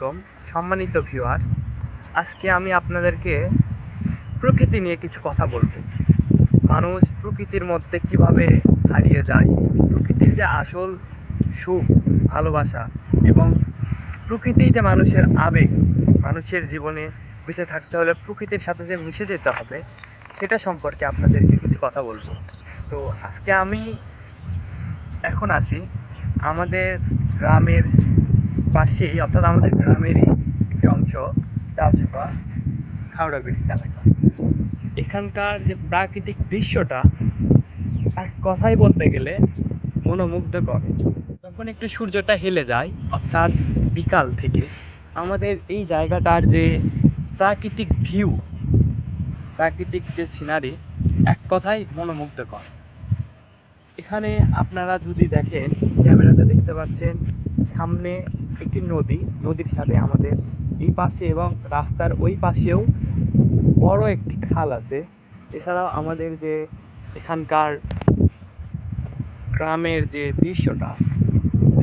আলাইকুম, সম্মানিত ভিউয়ার্স আজকে আমি আপনাদেরকে প্রকৃতি নিয়ে কিছু কথা বলব। মানুষ প্রকৃতির মধ্যে কীভাবে হারিয়ে যায়? প্রকৃতির যে আসল সুখ, ভালোবাসা এবং প্রকৃতি যে মানুষের আবেগ, মানুষের জীবনে বেঁচে থাকতে হলে প্রকৃতির সাথে যে মিশে যেতে হবে, সেটা সম্পর্কে আপনাদেরকে কিছু কথা বলব। তো আজকে আমি এখন আছি আমাদের গ্রামের পাশেই, অর্থাৎ আমাদের গ্রামেরই একটি অংশ চাচুপা খাওড়া ব্রিজ এলাকা এখানকার যে প্রাকৃতিক দৃশ্যটা এক কথাই বলতে গেলে মনোমুগ্ধকর। যখন একটু সূর্যটা হেলে যায়, অর্থাৎ বিকাল থেকে, আমাদের এই জায়গাটার যে প্রাকৃতিক ভিউ, প্রাকৃতিক যে সিনারি, এক কথাই মনোমুগ্ধকর। এখানে আপনারা যদি দেখেন, ক্যামেরাতে দেখতে পাচ্ছেন, সামনে একটি নদী, নদীর সাথে আমাদের এই পাশে এবং রাস্তার ওই পাশেও বড় একটি খাল আছে। এছাড়াও আমাদের যে এখানকার গ্রামের যে দৃশ্যটা,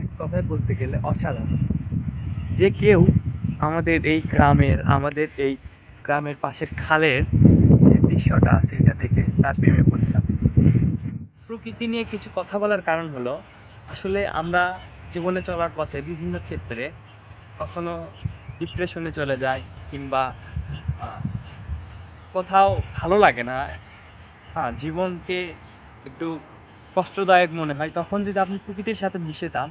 এক কথায় বলতে গেলে অসাধারণ। যে কেউ আমাদের এই গ্রামের, আমাদের এই গ্রামের পাশের খালের যে দৃশ্যটা এটা থেকে তার প্রেমে পড়ে যাবে প্রকৃতি নিয়ে কিছু কথা বলার কারণ হলো, আসলে আমরা জীবনে চলার পথে বিভিন্ন ক্ষেত্রে কখনো ডিপ্রেশনে চলে যাই কিংবা কোথাও ভালো লাগে না। হ্যাঁ জীবনকে একটু কষ্টদায়ক মনে হয়। তখন যদি আপনি প্রকৃতির সাথে মিশে যান,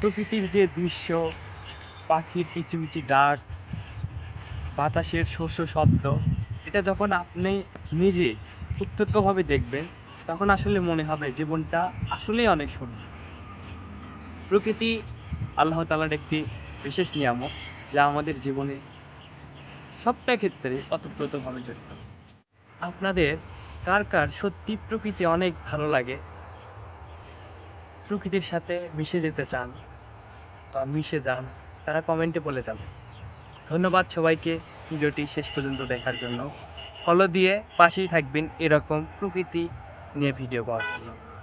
প্রকৃতির যে দৃশ্য, পাখির কিচিমিচি ডাক, বাতাসের শস্য শব্দ, এটা যখন আপনি নিজে প্রত্যক্ষভাবে দেখবেন, তখন আসলে মনে হবে জীবনটা আসলেই অনেক সুন্দর। প্রকৃতি আল্লাহ তালার একটি বিশেষ নিয়ামক, যা আমাদের জীবনে সবটা ক্ষেত্রে অতপ্রতভাবে জড়িত। আপনাদের কার কার সত্যি প্রকৃতি অনেক ভালো লাগে? প্রকৃতির সাথে মিশে যেতে চান বা মিশে যান, তারা কমেন্টে বলে যাবে ধন্যবাদ সবাইকে, ভিডিওটি শেষ পর্যন্ত দেখার জন্য। ফলো দিয়ে পাশেই থাকবেন এরকম প্রকৃতি নিয়ে ভিডিও পাওয়ার জন্য।